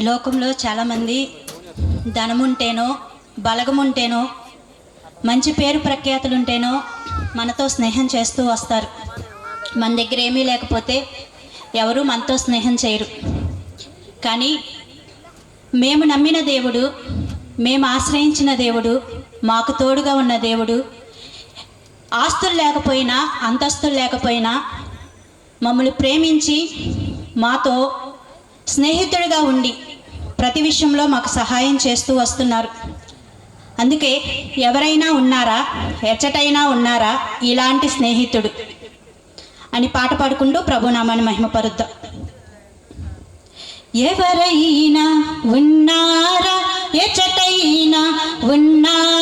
ఈ లోకంలో చాలామంది ధనముంటేనో బలగముంటేనో మంచి పేరు ప్రఖ్యాతులు ఉంటేనో మనతో స్నేహం చేస్తూ వస్తారు. మన దగ్గర ఏమీ లేకపోతే ఎవరు మనతో స్నేహం చేయరు. కానీ మేము నమ్మిన దేవుడు మేము ఆశ్రయించిన దేవుడు మాకు తోడుగా ఉన్న దేవుడు ఆస్తులు లేకపోయినా అంతస్తులు లేకపోయినా మమ్మల్ని ప్రేమించి మాతో స్నేహితుడిగా ఉండి ప్రతి విషయంలో మాకు సహాయం చేస్తూ వస్తున్నారు. అందుకే ఎవరైనా ఉన్నారా ఎచ్చటైనా ఉన్నారా ఇలాంటి స్నేహితుడు అని పాట పాడుకుంటూ ప్రభునామాన్ని మహిమపరుద్దాం. ఎవరైనా ఉన్నారా ఎచ్చటైనా ఉన్నారా